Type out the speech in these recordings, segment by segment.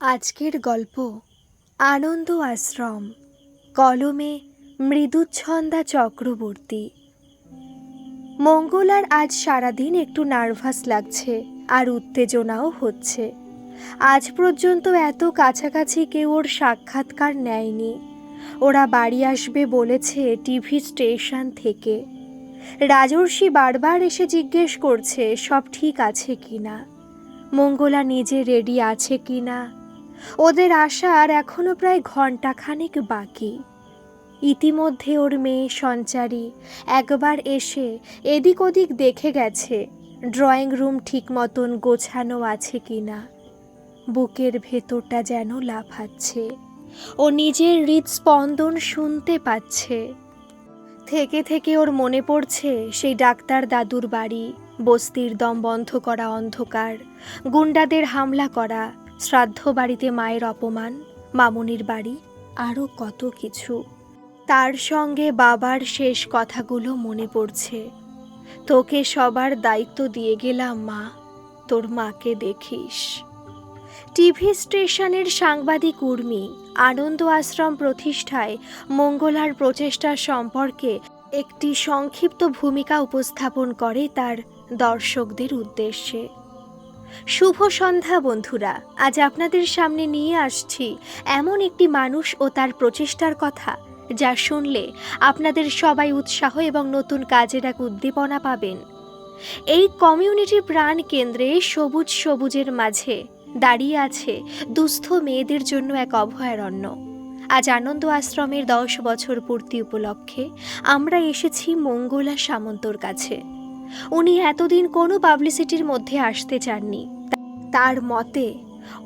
আজকের গল্প, আনন্দ আশ্রম, কলমে মৃদুচ্ছন্দা চক্রবর্তী। মঙ্গলার আজ সারাদিন একটু নার্ভাস লাগছে আর উত্তেজনাও হচ্ছে। আজ পর্যন্ত এত কাছাকাছি কেউ ওর সাক্ষাৎকার নেয়নি। ওরা বাড়ি আসবে বলেছে টিভি স্টেশন থেকে। রাজর্ষি বারবার এসে জিজ্ঞেস করছে, সব ঠিক আছে কিনা? মঙ্গলা নিজে রেডি আছে কিনা? ওদের আসার এখনও প্রায় ঘন্টাখানেক বাকি। ইতিমধ্যে ওর মেয়ে সঞ্চারী একবার এসে এদিক ওদিক দেখে গেছে, ড্রয়িং রুম ঠিক মতন গোছানো আছে কি না বুকের ভেতরটা যেন লাফাচ্ছে। ও নিজের হৃদস্পন্দন শুনতে পাচ্ছে। থেকে থেকে ওর মনে পড়ছে সেই ডাক্তার দাদুর বাড়ি, বস্তির দম বন্ধ করা অন্ধকার, গুন্ডাদের হামলা করা শ্রাদ্ধ বাড়িতে মায়ের অপমান, মামুনির বাড়ি আরও কত কিছু। তার সঙ্গে বাবার শেষ কথাগুলো মনে পড়ছে। তোকে সবার দায়িত্ব দিয়ে গেলাম, মা। তোর মাকে দেখিস। টিভি স্টেশনের সাংবাদিক উর্মি আনন্দ আশ্রম প্রতিষ্ঠায় মঙ্গলার প্রচেষ্টা সম্পর্কে একটি সংক্ষিপ্ত ভূমিকা উপস্থাপন করে তার দর্শকদের উদ্দেশ্যে। শুভ সন্ধ্যা, বন্ধুরা। আজ আপনাদের সামনে নিয়ে আসছি এমন একটি মানুষ ও তার প্রচেষ্টার কথা, যা শুনলে আপনাদের সবাই উৎসাহ এবং নতুন কাজের এক উদ্দীপনা পাবেন। এই কমিউনিটি প্রাণ কেন্দ্রে সবুজ সবুজের মাঝে দাঁড়িয়ে আছে দুস্থ মেয়েদের জন্য এক অভয়ারণ্য। আজ আনন্দ আশ্রমের দশ বছর পূর্তি উপলক্ষে আমরা এসেছি মঙ্গলা সামন্তর কাছে। উনি এতদিন কোনো পাবলিসিটির মধ্যে আসতে চাননি। তার মতে,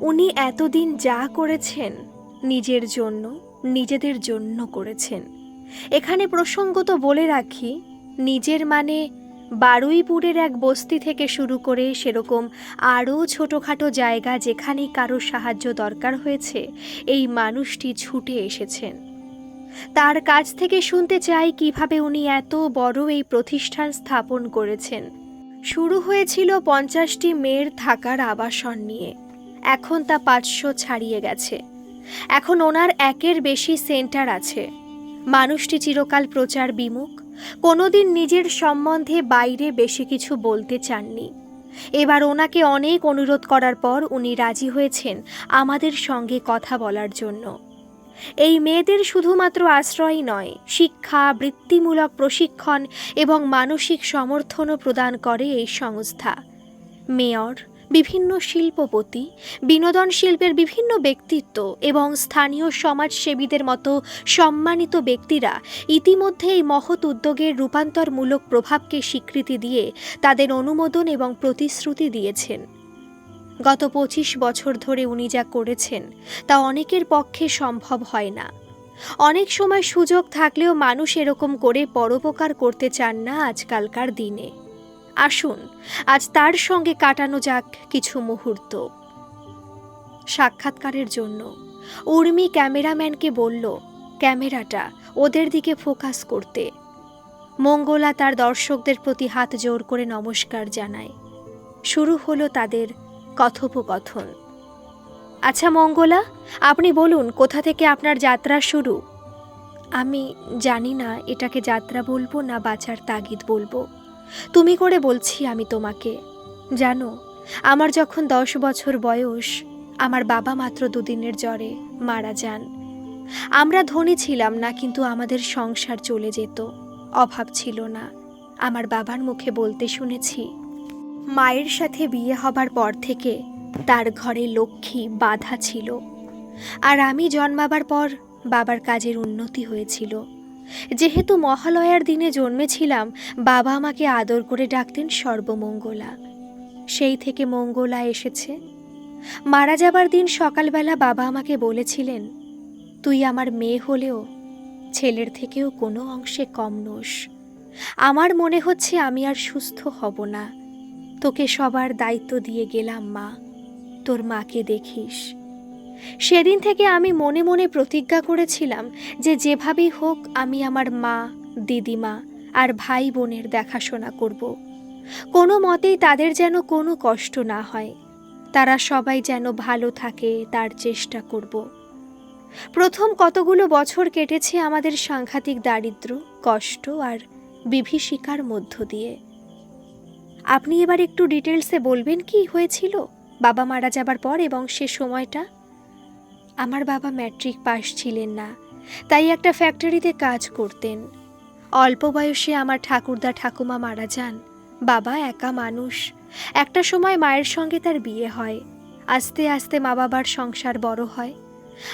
উনি এতদিন যা করেছেন নিজের জন্য, নিজেদের জন্য করেছেন। এখানে প্রসঙ্গত বলে রাখি, নিজের মানে বারুইপুরের এক বস্তি থেকে শুরু করে সেরকম আরও ছোটোখাটো জায়গা যেখানেই কারও সাহায্য দরকার হয়েছে, এই মানুষটি ছুটে এসেছেন। তার কাছ থেকে শুনতে চাই কীভাবে উনি এত বড় এই প্রতিষ্ঠান স্থাপন করেছেন। শুরু হয়েছিল পঞ্চাশটি মেয়ের থাকার আবাসন নিয়ে। এখন তা পাঁচশো ছাড়িয়ে গেছে। এখন ওনার একের বেশি সেন্টার আছে। মানুষটি চিরকাল প্রচার বিমুখ, কোনোদিন নিজের সম্বন্ধে বাইরে বেশি কিছু বলতে চাননি। এবার ওনাকে অনেক অনুরোধ করার পর উনি রাজি হয়েছেন আমাদের সঙ্গে কথা বলার জন্য। এই মেয়েদের শুধুমাত্র আশ্রয় নয়, শিক্ষা, বৃত্তিমূলক প্রশিক্ষণ এবং মানসিক সমর্থনও প্রদান করে এই সংস্থা। মেয়র, বিভিন্ন শিল্পপতি, বিনোদন শিল্পের বিভিন্ন ব্যক্তিত্ব এবং স্থানীয় সমাজসেবীদের মতো সম্মানিত ব্যক্তিরা ইতিমধ্যে এই মহৎ উদ্যোগের রূপান্তরমূলক প্রভাবকে স্বীকৃতি দিয়ে তাদের অনুমোদন এবং প্রতিশ্রুতি দিয়েছেন। গত পঁচিশ বছর ধরে উনি যা করেছেন, তা অনেকের পক্ষে সম্ভব হয় না। অনেক সময় সুযোগ থাকলেও মানুষ এরকম করে পরোপকার করতে চান না আজকালকার দিনে। আসুন, আজ তার সঙ্গে কাটানো যাক কিছু মুহূর্ত। সাক্ষাৎকারের জন্য উর্মি ক্যামেরাম্যানকে বলল, ক্যামেরাটা ওদের দিকে ফোকাস করতে। মঙ্গলা তার দর্শকদের প্রতি হাত জোর করে নমস্কার জানায়। শুরু হলো তাদের কথোপকথন। আচ্ছা মঙ্গলা, আপনি বলুন, কোথা থেকে আপনার যাত্রা শুরু? আমি জানি না, এটাকে যাত্রা বলব না বাঁচার তাগিদ বলব। তুমি করে বলছি আমি তোমাকে। জানো, আমার যখন দশ বছর বয়স, আমার বাবা মাত্র দুদিনের জ্বরে মারা যান। আমরা ধনী ছিলাম না, কিন্তু আমাদের সংসার চলে যেত। অভাব ছিল না। আমার বাবার মুখে বলতে শুনেছি মায়ের সাথে বিয়ে হবার পর থেকে তার ঘরে লক্ষ্মী বাধা ছিল। আর আমি জন্মাবার পর বাবার কাজের উন্নতি হয়েছিল। যেহেতু মহালয়ার দিনে জন্মেছিলাম, বাবা আমাকে আদর করে ডাকতেন সর্বমঙ্গলা। সেই থেকে মঙ্গলা এসেছে। মারা যাবার দিন সকালবেলা বাবা আমাকে বলেছিলেন, তুই আমার মেয়ে হলেও ছেলের থেকেও কোনো অংশে কম নোস। আমার মনে হচ্ছে আমি আর সুস্থ হব না। তোকে সবার দায়িত্ব দিয়ে গেলাম, মা। তোর মাকে দেখিস। সেদিন থেকে আমি মনে মনে প্রতিজ্ঞা করেছিলাম যে যেভাবেই হোক আমি আমার মা, দিদিমা আর ভাই বোনের দেখাশোনা করব। কোনো মতেই তাদের যেন কোনো কষ্ট না হয়। তারা সবাই যেন ভালো থাকে তার চেষ্টা করব। প্রথম কতগুলো বছর কেটেছে আমাদের সাংঘাতিক দারিদ্র কষ্ট আর বিভীষিকার মধ্য দিয়ে। আপনি এবার একটু ডিটেলসে বলবেন কি হয়েছিল? বাবা মারা যাবার পর এবং সে সময়টা? আমার বাবা ম্যাট্রিক পাস ছিলেন না, তাই একটা ফ্যাক্টরিতে কাজ করতেন। অল্প বয়সে আমার ঠাকুরদা ঠাকুমা মারা যান। বাবা একা মানুষ। একটা সময় মায়ের সঙ্গে তার বিয়ে হয়। আস্তে আস্তে মা বাবার সংসার বড় হয়।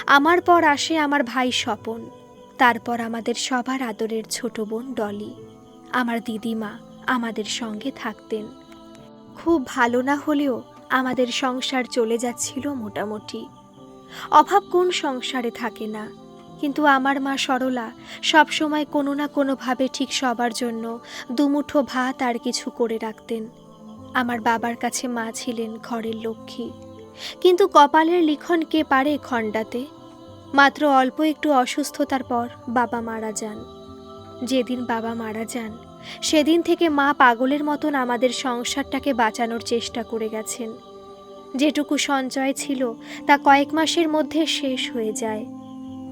আমার পর আসে আমার ভাই স্বপন। তারপর আমাদের সবার আদরের ছোট বোন ডলি। আমার দিদিমা। আমাদের সঙ্গে থাকতেন। খুব ভালো না হলেও আমাদের সংসার চলে যাচ্ছিল মোটামুটি। অভাব কোন সংসারে থাকে না, কিন্তু আমার মা সরলা সবসময় কোনো না কোনোভাবে ঠিক সবার জন্য দুমুঠো ভাত আর কিছু করে রাখতেন। আমার বাবার কাছে মা ছিলেন ঘরের লক্ষ্মী। কিন্তু কপালের লিখন কে পারে খণ্ডাতে? মাত্র অল্প একটু অসুস্থতার পর বাবা মারা যান। যেদিন বাবা মারা যান সেদিন থেকে মা পাগলের মতন আমাদের সংসারটাকে বাঁচানোর চেষ্টা করে গেছেন। যেটুকু সঞ্চয় ছিল, তা কয়েক মাসের মধ্যে শেষ হয়ে যায়।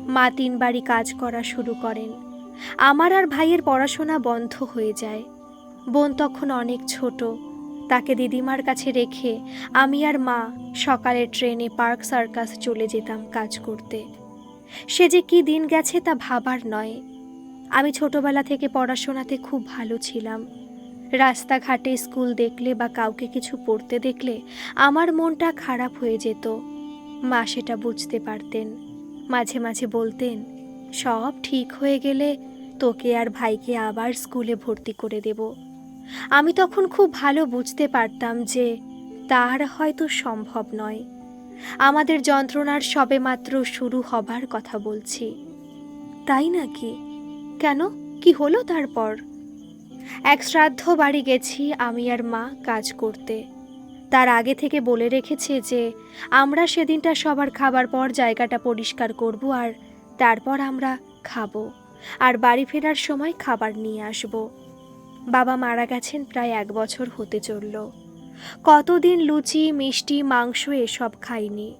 মা তিনবারই কাজ করা শুরু করেন। আমার আর ভাইয়ের পড়াশোনা বন্ধ হয়ে যায়। বোন তখন অনেক ছোট। তাকে দিদিমার কাছে রেখে আমি আর মা সকালের ট্রেনে পার্ক সার্কাস চলে যেতাম কাজ করতে। সে যে কি দিন গেছে তা ভাবার নয়। আমি ছোটবেলা থেকে পড়াশোনাতে খুব ভালো ছিলাম। রাস্তাঘাটে স্কুল দেখলে বা কাউকে কিছু পড়তে দেখলে আমার মনটা খারাপ হয়ে যেত। মা সেটা বুঝতে পারতেন। মাঝে মাঝে বলতেন, সব ঠিক হয়ে গেলে তোকে আর ভাইকে আবার স্কুলে ভর্তি করে দেব। আমি তখন খুব ভালো বুঝতে পারতাম যে তার হয়তো সম্ভব নয়। আমাদের যন্ত্রণার সবেমাত্র শুরু হবার কথা বলছি। তাই নাকি? কেন? কি হলো তারপর? এক শ্রাদ্ধ বাড়ি গেছি আমি আর মা কাজ করতে। তার আগে থেকে বলে রেখেছে যে, আমরা সেদিনটা সবার খাবার পর জায়গাটা পরিষ্কার করব আর তারপর আমরা খাব আর বাড়ি ফেরার সময় খাবার নিয়ে আসব। বাবা মারা গেছেন প্রায় এক বছর হতে চলল। কতদিন লুচি, মিষ্টি, মাংস এসব খাইনি।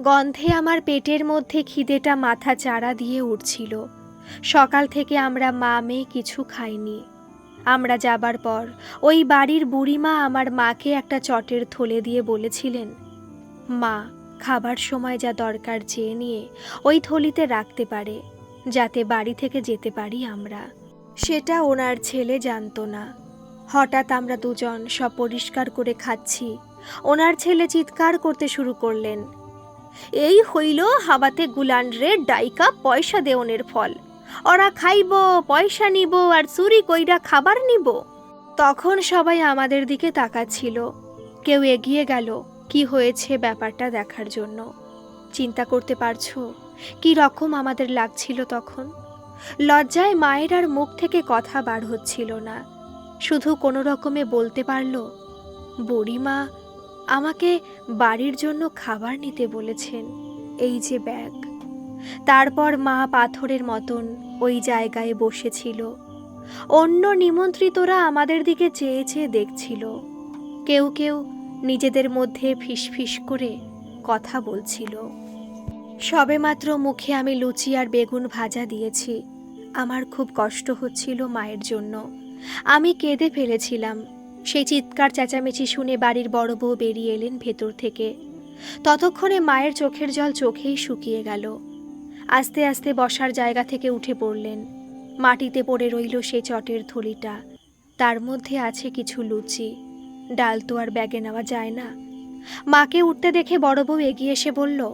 গন্ধে আমার পেটের মধ্যে খিদেটা মাথা চাড়া দিয়ে উঠছিল। সকাল থেকে আমরা মা মেয়ে কিছু খাইনি। আমরা যাবার পর ওই বাড়ির বুড়িমা আমার মাকে একটা চটের থলে দিয়ে বলেছিলেন, মা, খাবার সময় যা দরকার চেয়ে নিয়ে ওই থলিতে রাখতে পারে, যাতে বাড়ি থেকে যেতে পারি আমরা। সেটা ওনার ছেলে জানতো না। হঠাৎ আমরা দুজন সব পরিষ্কার করে খাচ্ছি। ওনার ছেলে চিৎকার করতে শুরু করলেন, এই হইল হাবাতে গুলান ডাইকা পয়সা দেওনের ফল। ওরা খাইব, পয়সা নিব আর চুরি কইরা খাবার নিব। তখন সবাই আমাদের দিকে তাকাচ্ছিল। কেউ এগিয়ে গেল, কি হয়েছে ব্যাপারটা দেখার জন্য। চিন্তা করতে পারছ? কি রকম আমাদের লাগছিল তখন? লজ্জায় মায়ের আর মুখ থেকে কথা বার হচ্ছিল না। শুধু কোনো রকমে বলতে পারল, বুড়িমা, আমাকে বাড়ির জন্য খাবার নিতে বলেছেন, এই যে ব্যাগ। তারপর মা পাথরের মতন ওই জায়গায় বসেছিল। অন্য নিমন্ত্রিতরা আমাদের দিকে চেয়ে চেয়ে দেখছিল। কেউ কেউ নিজেদের মধ্যে ফিসফিস করে কথা বলছিল। সবেমাত্র মুখে আমি লুচি আর বেগুন ভাজা দিয়েছি। আমার খুব কষ্ট হচ্ছিল মায়ের জন্য। আমি কেঁদে ফেলেছিলাম। সেই চিৎকার চেঁচামেচি শুনে বাড়ির বড় বউ বেরিয়ে এলেন ভেতর থেকে। ততক্ষণে মায়ের চোখের জল চোখেই শুকিয়ে গেল। আস্তে আস্তে বসার জায়গা থেকে উঠে পড়লেন। মাটিতে পড়ে রইল সে চটের থলিটা তার মধ্যে আছে কিছু লুচি। ডাল তো আর ব্যাগে নেওয়া যায় না। মাকে উঠতে দেখে বড় বউ এগিয়ে এসে বলল,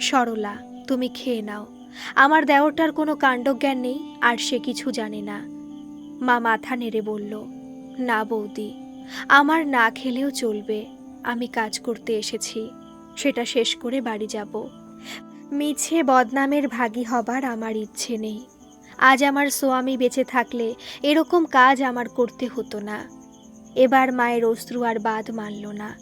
সরলা, তুমি খেয়ে নাও। আমার দেওরটার কোনো কাণ্ডজ্ঞান নেই, আর সে কিছু জানে না। মা মাথা নেড়ে বলল, না বৌদি, আমার না খেলেও চলবে। আমি কাজ করতে এসেছি। সেটা শেষ করে বাড়ি যাব। মিছে বদনামের ভাগী হবার আমার ইচ্ছে নেই। আজ আমার সোয়ামী বেঁচে থাকলে এরকম কাজ আমার করতে হতো না। এবার মায়ের অশ্রু আর বাদ মানল না।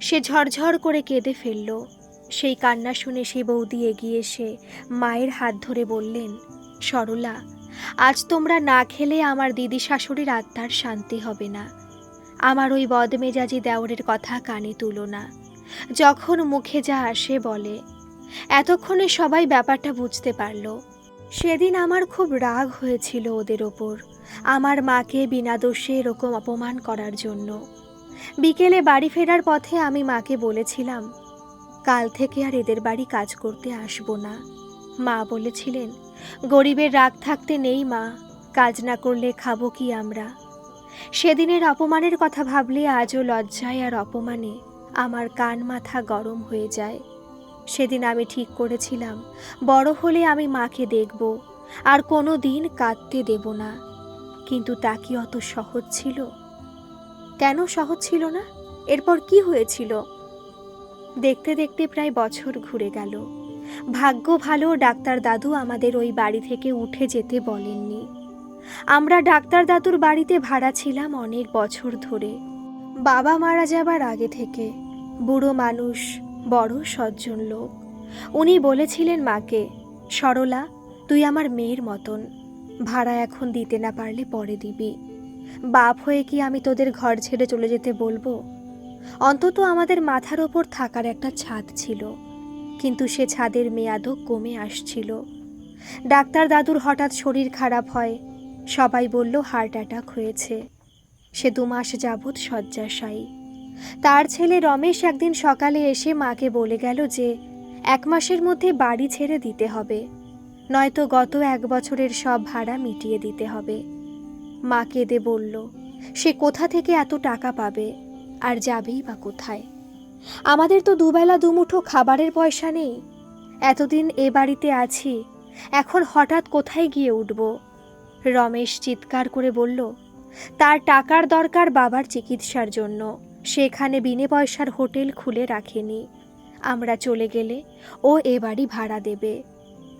সে ঝরঝর করে কেঁদে ফেলল। সেই কান্না শুনে সে বৌদি এগিয়ে এসে মায়ের হাত ধরে বললেন, সরলা, আজ তোমরা না খেলে আমার দিদি শাশুড়ির আত্মার শান্তি হবে না। আমার ওই বদমেজাজি দেওরের কথা কানে তুলো না। যখন মুখে যা আসে বলে এতক্ষণে সবাই ব্যাপারটা বুঝতে পারল। সেদিন আমার খুব রাগ হয়েছিল ওদের ওপর, আমার মাকে বিনা দোষে এরকম অপমান করার জন্য। বিকেলে বাড়ি ফেরার পথে আমি মাকে বলেছিলাম, কাল থেকে আর এদের বাড়ি কাজ করতে আসব না। মা বলেছিলেন, গরিবের রাগ থাকতে নেই মা, কাজ না করলে খাব কি আমরা? সেদিনের অপমানের কথা ভাবলে আজও লজ্জায় আর অপমানে আমার কান মাথা গরম হয়ে যায়। সেদিন আমি ঠিক করেছিলাম। বড় হলে আমি মাকে দেখব, আর কোনো দিন কাঁদতে দেব না। কিন্তু তা কি অত সহজ ছিল? কেন সহজ ছিল না? এরপর কি হয়েছিল? দেখতে দেখতে প্রায় বছর ঘুরে গেল। ভাগ্য ভালো, ডাক্তার দাদু আমাদের ওই বাড়ি থেকে উঠে যেতে বলেননি। আমরা ডাক্তার দাদুর বাড়িতে ভাড়া ছিলাম অনেক বছর ধরে। বাবা মারা যাবার আগে থেকে। বুড়ো মানুষ বড় সজ্জন লোক। উনি বলেছিলেন, মাকে, সরলা, তুই আমার মেয়ের মতন। ভাড়া এখন দিতে না পারলে পরে দিবি। বাপ হয়ে কি আমি তোদের ঘর ছেড়ে চলে যেতে বলব? অন্তত আমাদের মাথার ওপর থাকার একটা ছাদ ছিল, কিন্তু সে ছাদের মেয়াদও কমে আসছিল। ডাক্তার দাদুর হঠাৎ শরীর খারাপ হয়। সবাই বলল, হার্ট অ্যাটাক হয়েছে। সে দু মাস যাবৎ শয্যাশায়ী। তার ছেলে রমেশ একদিন সকালে এসে মাকে বলে গেল যে, এক মাসের মধ্যে বাড়ি ছেড়ে দিতে হবে। নয়তো গত এক বছরের সব ভাড়া মিটিয়ে দিতে হবে। মা কেঁদে বলল, সে কোথা থেকে এত টাকা পাবে? আর যাবেই বা কোথায়? আমাদের তো দুবেলা দুমুঠো খাবারের পয়সা নেই। এতদিন এ বাড়িতে আছি, এখন হঠাৎ কোথায় গিয়ে উঠব? রমেশ চিৎকার করে বলল, তার টাকার দরকার বাবার চিকিৎসার জন্য। সেখানে বিনে পয়সার হোটেল খুলে রাখেনি। আমরা চলে গেলে ও এ বাড়ি ভাড়া দেবে।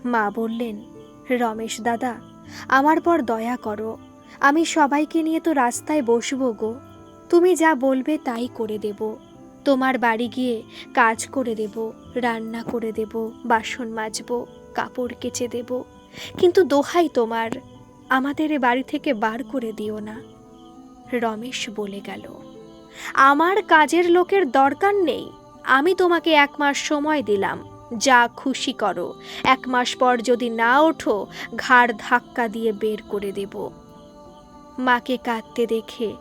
মা বললেন, রমেশ দাদা, আমার পর দয়া করো। আমি সবাইকে নিয়ে তো রাস্তায় বসবো গো। তুমি যা বলবে তাই করে দেব। তোমার বাড়ি গিয়ে কাজ করে দেব, রান্না করে দেব, বাসন মাজবো, কাপড় কেচে দেব। কিন্তু দোহাই তোমার, আমাদের এ বাড়ি থেকে বার করে দিও না। রমেশ বলে গেল। আমার কাজের লোকের দরকার নেই। আমি তোমাকে এক মাস সময় দিলাম। যা খুশি করো। এক মাস পর যদি না ওঠো, ঘাড় ধাক্কা দিয়ে বের করে দেব। মাকে কাঁদতে দেখে,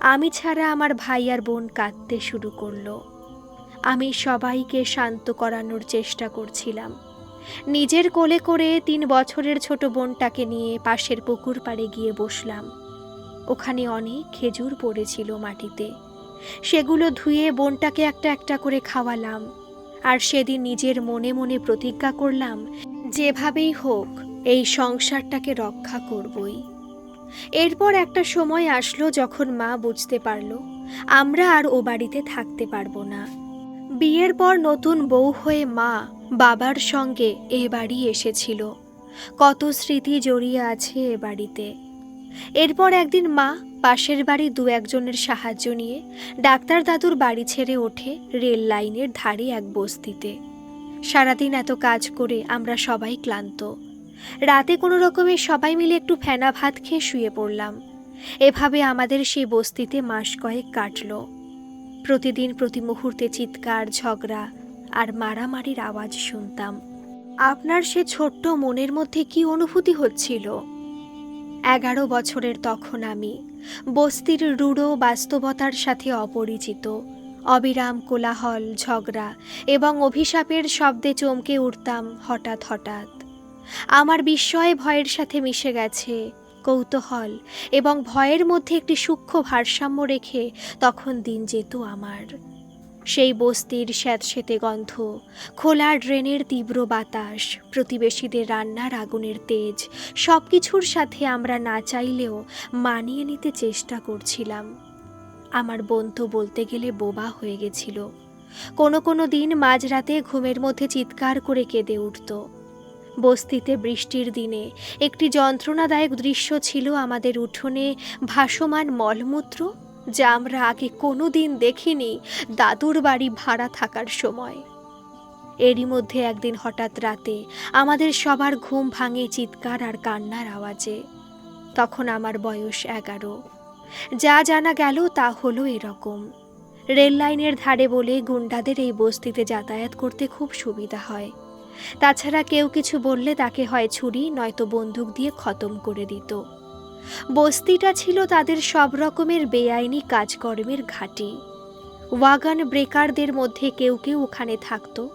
আমি ছাড়া আমার ভাই আর বোন কাঁদতে শুরু করল। আমি সবাইকে শান্ত করানোর চেষ্টা করছিলাম। নিজের কোলে করে তিন বছরের ছোট বোনটাকে নিয়ে পাশের পুকুর পাড়ে গিয়ে বসলাম। ওখানে অনেক খেজুর পড়েছিল মাটিতে। সেগুলো ধুয়ে বোনটাকে একটা একটা করে খাওয়ালাম। আর সেদিন নিজের মনে মনে প্রতিজ্ঞা করলাম, যেভাবেই হোক, এই সংসারটাকে রক্ষা করবই। এরপর একটা সময় আসলো যখন মা বুঝতে পারল, আমরা আর ও বাড়িতে থাকতে পারব না। বিয়ের পর নতুন বউ হয়ে মা বাবার সঙ্গে এ বাড়ি এসেছিল। কত স্মৃতি জড়িয়ে আছে এ বাড়িতে। এরপর একদিন মা পাশের বাড়ি দু একজনের সাহায্য নিয়ে ডাক্তার দাদুর বাড়ি ছেড়ে ওঠে রেল লাইনের ধারে এক বস্তিতে। সারাদিন এত কাজ করে আমরা সবাই ক্লান্ত। রাতে কোনো রকমে সবাই মিলে একটু ফেনা ভাত খেয়ে শুয়ে পড়লাম। এভাবে আমাদের সেই বস্তিতে মাস কয়েক কাটলো। প্রতিদিন প্রতি মুহূর্তে চিৎকার, ঝগড়া আর মারামারির আওয়াজ শুনতাম। আপনার সে ছোট্ট মনের মধ্যে কি অনুভূতি হচ্ছিল? এগারো বছরের তখন আমি বস্তির রূঢ় বাস্তবতার সাথে অপরিচিত। অবিরাম কোলাহল, ঝগড়া এবং অভিশাপের শব্দে চমকে উঠতাম হঠাৎ হঠাৎ। আমার বিস্ময়ে ভয়ের সাথে মিশে গেছে, কৌতূহল এবং ভয়ের মধ্যে একটি সূক্ষ্ম ভারসাম্য রেখে তখন দিন যেত আমার। সেই বস্তির স্যাঁতসেতে গন্ধ খোলা ড্রেনের তীব্র বাতাস, প্রতিবেশীদের রান্নার আগুনের তেজ সব কিছুর সাথে আমরা না চাইলেও মানিয়ে নিতে চেষ্টা করছিলাম। আমার বোন তো বলতে গেলে বোবা হয়ে গেছিল। কোনো কোনো দিন মাঝরাতে ঘুমের মধ্যে চিৎকার করে কেঁদে উঠত। বস্তিতে বৃষ্টির দিনে একটি যন্ত্রণাদায়ক দৃশ্য ছিল আমাদের উঠোনে ভাসমান মলমূত্র। যা আমরা আগে কোনো দিন দেখিনি দাদুর বাড়ি ভাড়া থাকার সময়। এরই মধ্যে একদিন হঠাৎ রাতে আমাদের সবার ঘুম ভাঙে চিৎকার আর কান্নার আওয়াজে। তখন আমার বয়স এগারো। যা জানা গেল তা হলো এরকম। রেল লাইনের ধারে বলে গুন্ডাদের এই বস্তিতে যাতায়াত করতে খুব সুবিধা হয়। তাছাড়া কেউ কিছু বললে তাকে হয় ছুরি, নয়তো বন্দুক দিয়ে খতম করে দিত। বস্তিটা ছিল তাদের সব রকমের বেআইনি কাজকর্মের ঘাঁটি। ওয়াগান ব্রেকারদের মধ্যে কেউ কেউ ওখানে থাকতো।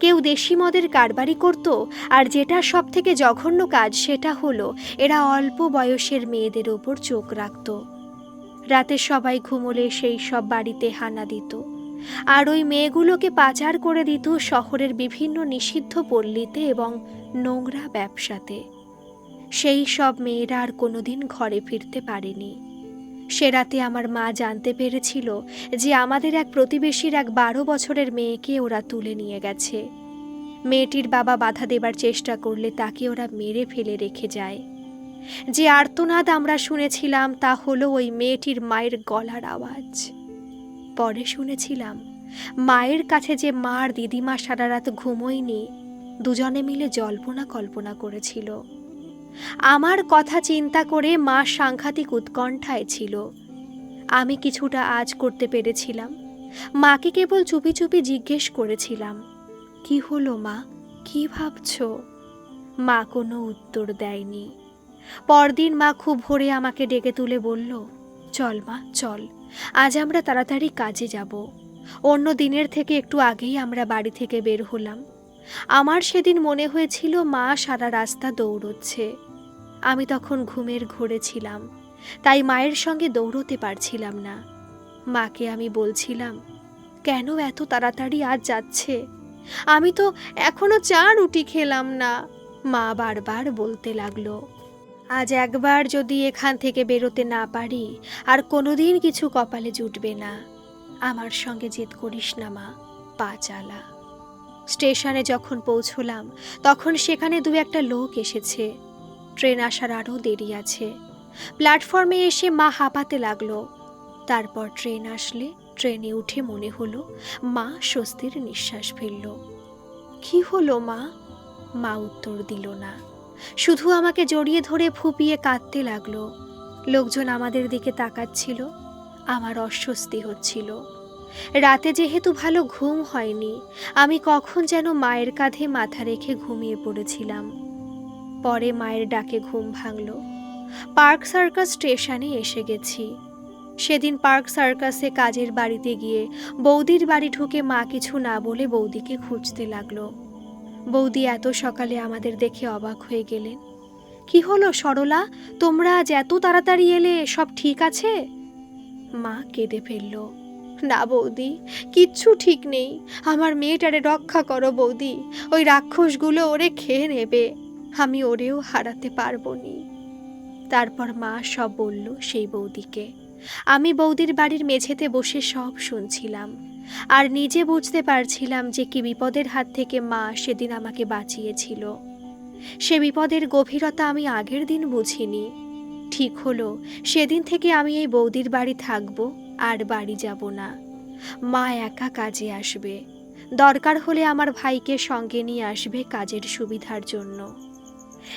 কেউ দেশি মদের কারবারি করত, আর যেটা সব থেকে জঘন্য কাজ সেটা হলো এরা অল্প বয়সের মেয়েদের ওপর চোখ রাখত। রাতে সবাই ঘুমোলে সেই সব বাড়িতে হানা দিত। আর ওই মেয়েগুলোকে পাচার করে দিত শহরের বিভিন্ন নিষিদ্ধ পল্লীতে এবং নোংরা ব্যবসাতে। সেই সব মেয়েরা আর কোনোদিন ঘরে ফিরতে পারেনি। সে রাতে আমার মা জানতে পেরেছিল যে আমাদের এক প্রতিবেশীর এক বারো বছরের মেয়েকে ওরা তুলে নিয়ে গেছে। মেয়েটির বাবা বাধা দেবার চেষ্টা করলে তাকে ওরা মেরে ফেলে রেখে যায়। যে আর্তনাদ আমরা শুনেছিলাম, তা হলো ওই মেয়েটির মায়ের গলার আওয়াজ। পরে শুনেছিলাম, মায়ের কাছে যে মার দিদিমা সারা রাত ঘুমোয়নি, দুজনে মিলে জল্পনা কল্পনা করেছিল। আমার কথা চিন্তা করে মা সাংঘাতিক উৎকণ্ঠায় ছিল। আমি কিছুটা আজ করতে পেরেছিলাম। মাকে কেবল চুপি চুপি জিজ্ঞেস করেছিলাম, কি হলো মা? কি ভাবছ? মা কোনো উত্তর দেয়নি। পরদিন মা খুব ভোরে আমাকে ডেকে তুলে বলল, চল মা, চল। আজ আমরা তাড়াতাড়ি কাজে যাব। অন্য দিনের থেকে একটু আগেই আমরা বাড়ি থেকে বের হলাম। আমার সেদিন মনে হয়েছিল মা সারা রাস্তা দৌড়চ্ছে। আমি তখন ঘুমের ঘোরে ছিলাম, তাই মায়ের সঙ্গে দৌড়তে পারছিলাম না। মাকে আমি বলছিলাম, কেন এত তাড়াতাড়ি আজ যাচ্ছে? আমি তো এখনও চা রুটি খেলাম না। মা বারবার বলতে লাগল, আজ একবার যদি এখান থেকে বেরোতে না পারি, আর কোনোদিন কিছু কপালে জুটবে না। আমার সঙ্গে জেদ করিস না মা, পা চালা। স্টেশনে যখন পৌঁছলাম, তখন সেখানে দু একটা লোক এসেছে। ট্রেন আসার আরও দেরি আছে। প্ল্যাটফর্মে এসে মা হাঁপাতে লাগল। তারপর ট্রেন আসলে ট্রেনে উঠে মনে হলো মা স্বস্তির নিঃশ্বাস ফেলল। কি হলো মা? মা উত্তর দিল না। শুধু আমাকে জড়িয়ে ধরে ফুপিয়ে কাঁদতে লাগল। লোকজন আমাদের দিকে তাকাচ্ছিল। আমার অস্বস্তি হচ্ছিল। রাতে যেহেতু ভালো ঘুম হয়নি, আমি কখন যেন মায়ের কাঁধে মাথা রেখে ঘুমিয়ে পড়েছিলাম। পরে মায়ের ডাকে ঘুম ভাঙল। পার্ক সার্কাস স্টেশনে এসে গেছি। সেদিন পার্ক সার্কাসে কাজের বাড়িতে গিয়ে বৌদির বাড়ি ঢুকে মা কিছু না বলে বৌদিকে খুঁজতে লাগল। বৌদি এত সকালে আমাদের দেখে অবাক হয়ে গেলেন। কি হলো সরলা? তোমরা আজ এত তাড়াতাড়ি এলে সব ঠিক আছে? মা কেঁদে ফেলল। না বৌদি, কিচ্ছু ঠিক নেই। আমার মেয়েটারে রক্ষা করো বৌদি। ওই রাক্ষসগুলো ওরে খেয়ে নেবে। আমি ওরেও হারাতে পারব নি। তারপর মা সব বলল সেই বৌদিকে। আমি বৌদির বাড়ির মেঝেতে বসে সব শুনছিলাম। আর নিজে বুঝতে পারছিলাম যে কি বিপদের হাত থেকে মা সেদিন আমাকে বাঁচিয়েছিল। সে বিপদের গভীরতা আমি আগের দিন বুঝিনি। ঠিক হলো, সেদিন থেকে আমি এই বৌদির বাড়ি থাকব, আর বাড়ি যাব না। মা একা কাজে আসবে। দরকার হলে আমার ভাইকে সঙ্গে নিয়ে আসবে কাজের সুবিধার জন্য।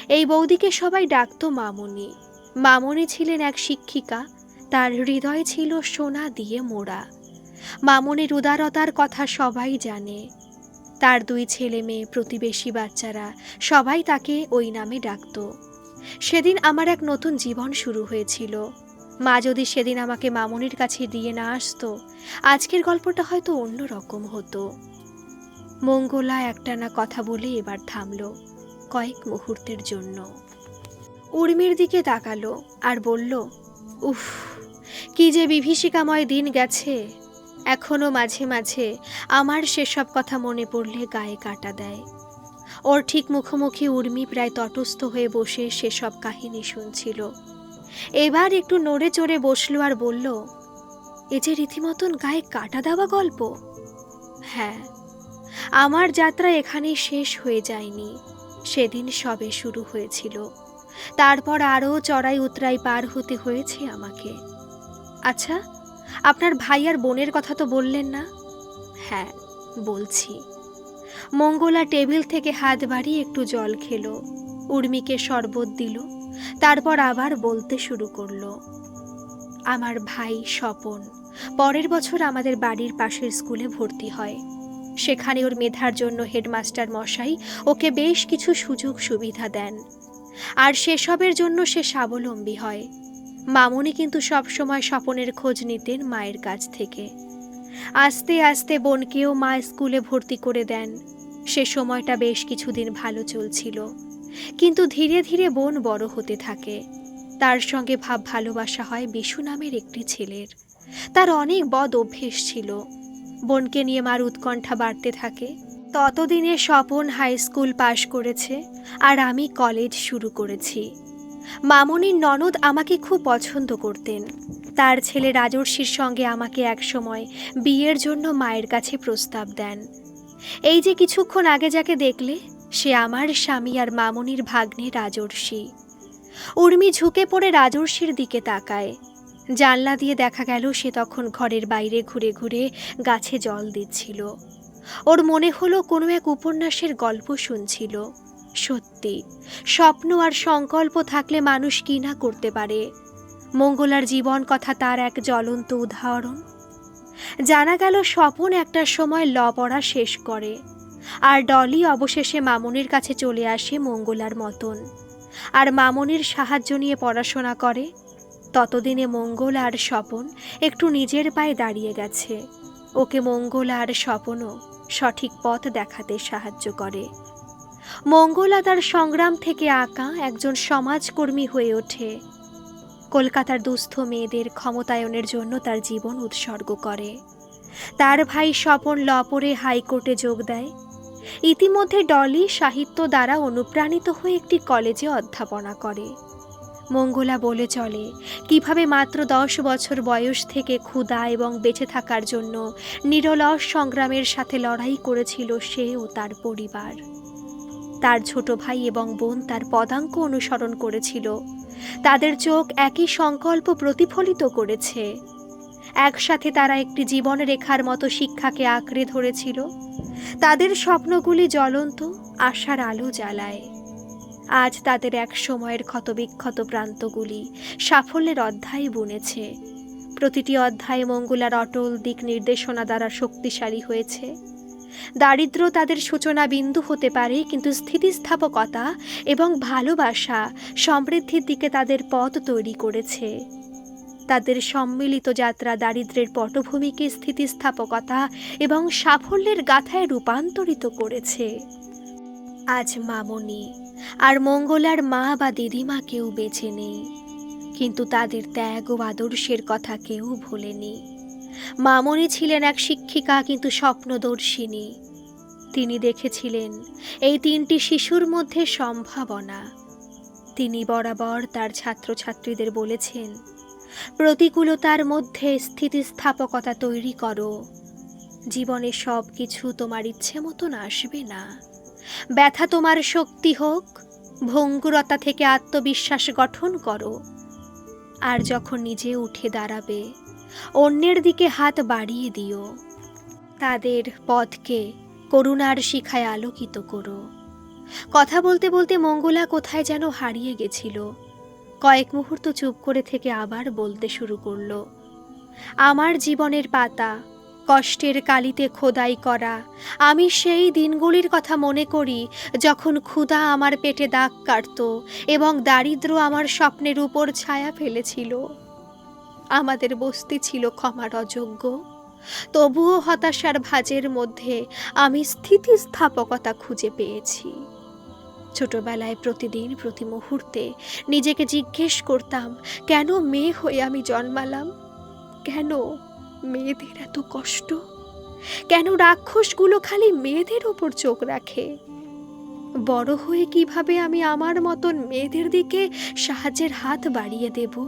এই বৌদিকে সবাই ডাকতো মামনি। মামনি ছিলেন এক শিক্ষিকা, তার হৃদয় ছিল সোনা দিয়ে মোড়া। মামনির উদারতার কথা সবাই জানে। তার দুই ছেলে মেয়ে প্রতিবেশী বাচ্চারা সবাই তাকে ওই নামে ডাকত। সেদিন আমার এক নতুন জীবন শুরু হয়েছিল। মা যদি সেদিন আমাকে মামনির কাছে দিয়ে না আসতো, আজকের গল্পটা হয়তো অন্য রকম হতো। মঙ্গলা একটানা কথা বলে এবার থামলো। কয়েক মুহূর্তের জন্য। উর্মির দিকে তাকালো আর বলল, উফ, কি যে বিভীষিকাময় দিন গেছে। এখনও মাঝে মাঝে আমার সেসব কথা মনে পড়লে গায়ে কাটা দেয়। ওর ঠিক মুখোমুখি উর্মি প্রায় তটস্থ হয়ে বসে সেসব কাহিনী শুনছিল। এবার একটু নড়ে চড়ে বসল আর বলল, এ যে রীতিমতন গায়ে কাটা দেওয়া গল্প? হ্যাঁ আমার যাত্রা এখানেই শেষ হয়ে যায়নি। সেদিন সবে শুরু হয়েছিল। তারপর আরও চড়াই উতরাই পার হতে হয়েছে আমাকে। আচ্ছা আপনার ভাই আর বোনের কথা তো বললেন না? হ্যাঁ বলছি। মঙ্গলা টেবিল থেকে হাত বাড়িয়ে একটু জল খেলো, উর্মিকে শরবত দিল, তারপর আবার বলতে শুরু করল, আমার ভাই স্বপন, পরের বছর আমাদের বাড়ির পাশের স্কুলে ভর্তি হয়। সেখানে ওর মেধার জন্য হেডমাস্টার মশাই ওকে বেশ কিছু সুযোগ সুবিধা দেন। আর সেসবের জন্য সে স্বাবলম্বী হয়। মামুনি কিন্তু সবসময় স্বপনের খোঁজ নিতেন মায়ের কাছ থেকে। আস্তে আস্তে বোনকেও মা স্কুলে ভর্তি করে দেন। সে সময়টা বেশ কিছুদিন ভালো চলছিল। কিন্তু ধীরে ধীরে বোন বড় হতে থাকে। তার সঙ্গে ভাব ভালোবাসা হয় বিশু নামের একটি ছেলের। তার অনেক বদ অভ্যেস ছিল। বোনকে নিয়ে মার উৎকণ্ঠা বাড়তে থাকে। ততদিনে স্বপন হাই স্কুল পাশ করেছে আর আমি কলেজ শুরু করেছি। মামনির ননদ আমাকে খুব পছন্দ করতেন। তার ছেলে রাজর্ষির সঙ্গে আমাকে একসময় বিয়ের জন্য মায়ের কাছে প্রস্তাব দেন। এই যে কিছুক্ষণ আগে যাকে দেখলে, সে আমার স্বামী আর মামনির ভাগ্নে রাজর্ষি। উর্মি ঝুঁকে পড়ে রাজর্ষির দিকে তাকায়। জানলা দিয়ে দেখা গেল সে তখন ঘরের বাইরে ঘুরে ঘুরে গাছে জল দিচ্ছিল। ওর মনে হলো কোনো এক উপন্যাসের গল্প শুনছিল। সত্যি, স্বপ্ন আর সংকল্প থাকলে মানুষ কি না করতে পারে? মঙ্গলার জীবন কথা তার এক জ্বলন্ত উদাহরণ। জানা গেল স্বপন একটা সময় ল পড়া শেষ করে, আর ডলি অবশেষে মামনির কাছে চলে আসে মঙ্গলার মতন। আর মামনির সাহায্য নিয়ে পড়াশোনা করে ততদিনে মঙ্গল আর স্বপন একটু নিজের পায়ে দাঁড়িয়ে গেছে। ওকে মঙ্গল আর স্বপনও সঠিক পথ দেখাতে সাহায্য করে। মঙ্গলা তার সংগ্রাম থেকে আঁকা একজন সমাজকর্মী হয়ে ওঠে। কলকাতার দুস্থ মেয়েদের ক্ষমতায়নের জন্য তার জীবন উৎসর্গ করে। তার ভাই স্বপন লপরে হাইকোর্টে যোগ দেয়। ইতিমধ্যে ডলি সাহিত্য দ্বারা অনুপ্রাণিত হয়ে একটি কলেজে অধ্যাপনা করে। মঙ্গলা বলে চলে। কীভাবে মাত্র দশ বছর বয়স থেকে ক্ষুধা এবং বেঁচে থাকার জন্য নিরলস সংগ্রামের সাথে লড়াই করেছিল সে ও তার পরিবার। তার ছোট ভাই এবং বোন তার পদাঙ্ক অনুসরণ করেছিল। তাদের চোখ একই সংকল্প প্রতিফলিত করেছে। একসাথে তারা একটি জীবন রেখার মতো শিক্ষাকে আঁকড়ে ধরেছিল। তাদের স্বপ্নগুলি জ্বলন্ত, আশার আলো জ্বালায়। আজ তাদের এক সময়ের ক্ষতবিক্ষত প্রান্তগুলি সাফল্যের অধ্যায় বুনেছে। প্রতিটি অধ্যায়ে মঙ্গলার অটল দিক নির্দেশনা দ্বারা শক্তিশালী হয়েছে। দারিদ্র তাদের সূচনা বিন্দু হতে পারে, কিন্তু স্থিতিস্থাপকতা এবং ভালোবাসা সমৃদ্ধির দিকে তাদের পথ তৈরি করেছে। তাদের সম্মিলিত যাত্রা দারিদ্রের পটভূমিকে স্থিতিস্থাপকতা এবং সাফল্যের গাথায় রূপান্তরিত করেছে। আজ মামনি আর মঙ্গলার মা বা দিদিমা কেউ বেঁচে নেই। কিন্তু তাদের ত্যাগ ও আদর্শের কথা কেউ ভোলেনি। মামনি ছিলেন এক শিক্ষিকা কিন্তু স্বপ্নদর্শিনী। তিনি দেখেছিলেন এই তিনটি শিশুর মধ্যে সম্ভাবনা। তিনি বরাবর তার ছাত্রছাত্রীদের বলেছেন, প্রতিকূলতার মধ্যে স্থিতিস্থাপকতা তৈরি করো। জীবনে সব কিছু তোমার ইচ্ছে মতন আসবে না। ব্যথা তোমার শক্তি হোক, ভঙ্গুরতা থেকে আত্মবিশ্বাস গঠন করো। আর যখন নিজে উঠে দাঁড়াবে, অন্যের দিকে হাত বাড়িয়ে দিও। তাদের পথকে করুণার শিখায় আলোকিত করো। কথা বলতে বলতে মঙ্গলা কোথায় যেন হারিয়ে গেছিল। কয়েক মুহূর্ত চুপ করে থেকে আবার বলতে শুরু করল, আমার জীবনের পাতা কষ্টের কালিতে খোদাই করা। আমি সেই দিনগুলির কথা মনে করি, যখন ক্ষুধা আমার পেটে দাগ কাটত এবং দারিদ্র আমার স্বপ্নের উপর ছায়া ফেলেছিল। আমাদের বস্তি ছিল ক্ষমার অযোগ্য। তবুও হতাশার ভাজের মধ্যে আমি স্থিতিস্থাপকতা খুঁজে পেয়েছি। ছোটবেলায় প্রতিদিন প্রতি মুহূর্তে নিজেকে জিজ্ঞেস করতাম, কেন মেয়ে হয়ে আমি জন্মালাম? কেন মেয়েদের এত কষ্ট? কেন রাক্ষসগুলো খালি মেয়েদের ওপর চোখ রাখে? বড় হয়ে কীভাবে আমি আমার মতন মেয়েদের দিকে সাহায্যের হাত বাড়িয়ে দেব?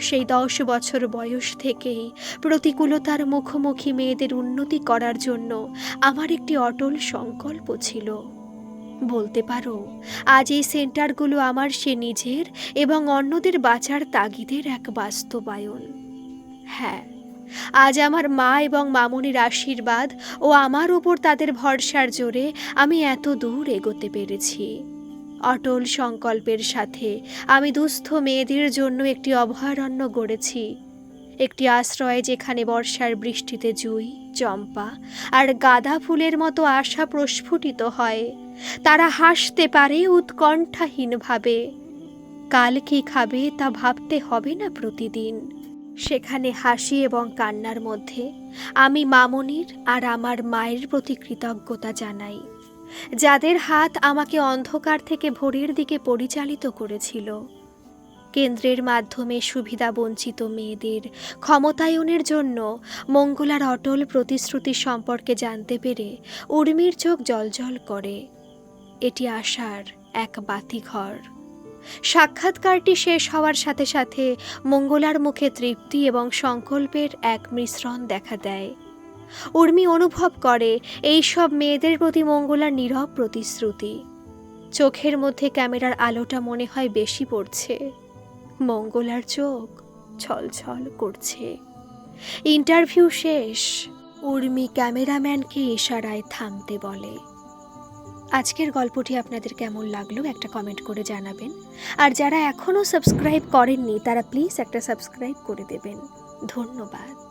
সেই দশ বছর বয়স থেকেই প্রতিকূলতার মুখোমুখি মেয়েদের উন্নতি করার জন্য আমার একটি অটল সংকল্প ছিল। বলতে পারো, আজ এই সেন্টারগুলো আমার সে নিজের এবং অন্যদের বাঁচার তাগিদের এক বাস্তবায়ন। হ্যাঁ আজ আমার মা এবং মামুনির আশীর্বাদ ও আমার ওপর তাদের ভরসার জোরে আমি এত দূর এগোতে পেরেছি। অটল সংকল্পের সাথে আমি দুস্থ মেয়েদের জন্য একটি অভয়ারণ্য গড়েছি। একটি আশ্রয় যেখানে বর্ষার বৃষ্টিতে জুই, চম্পা আর গাঁদা ফুলের মতো আশা প্রস্ফুটিত হয়। তারা হাসতে পারে উৎকণ্ঠাহীনভাবে। কাল কি খাবে তা ভাবতে হবে না প্রতিদিন। সেখানে হাসি এবং কান্নার মধ্যে আমি মামনির আর আমার মায়ের প্রতি কৃতজ্ঞতা জানাই, যাদের হাত আমাকে অন্ধকার থেকে ভোরের দিকে পরিচালিত করেছিল। কেন্দ্রের মাধ্যমে সুবিধা বঞ্চিত মেয়েদের ক্ষমতায়নের জন্য মঙ্গলার অটল প্রতিশ্রুতি সম্পর্কে জানতে পেরে উর্মির চোখ জলজল করে। এটি আশার এক বাতিঘর। সাক্ষাৎকারটি শেষ হওয়ার সাথে সাথে মঙ্গলার মুখে তৃপ্তি এবং সংকল্পের এক মিশ্রণ দেখা দেয়। উর্মি অনুভব করে, এই সব মেয়েদের প্রতি মঙ্গলার নীরব প্রতিশ্রুতি। চোখের মধ্যে ক্যামেরার আলোটা মনে হয় বেশি পড়ছে। মঙ্গলার চোখ ছলছল করছে। ইন্টারভিউ শেষ। উর্মি ক্যামেরাম্যানকে ইশারায় থামতে বলে। আজকের গল্পটি আপনাদের কেমন লাগল একটা কমেন্ট করে জানাবেন। আর যারা এখনও সাবস্ক্রাইব করেননি, তারা প্লিজ একটা সাবস্ক্রাইব করে দেবেন। ধন্যবাদ।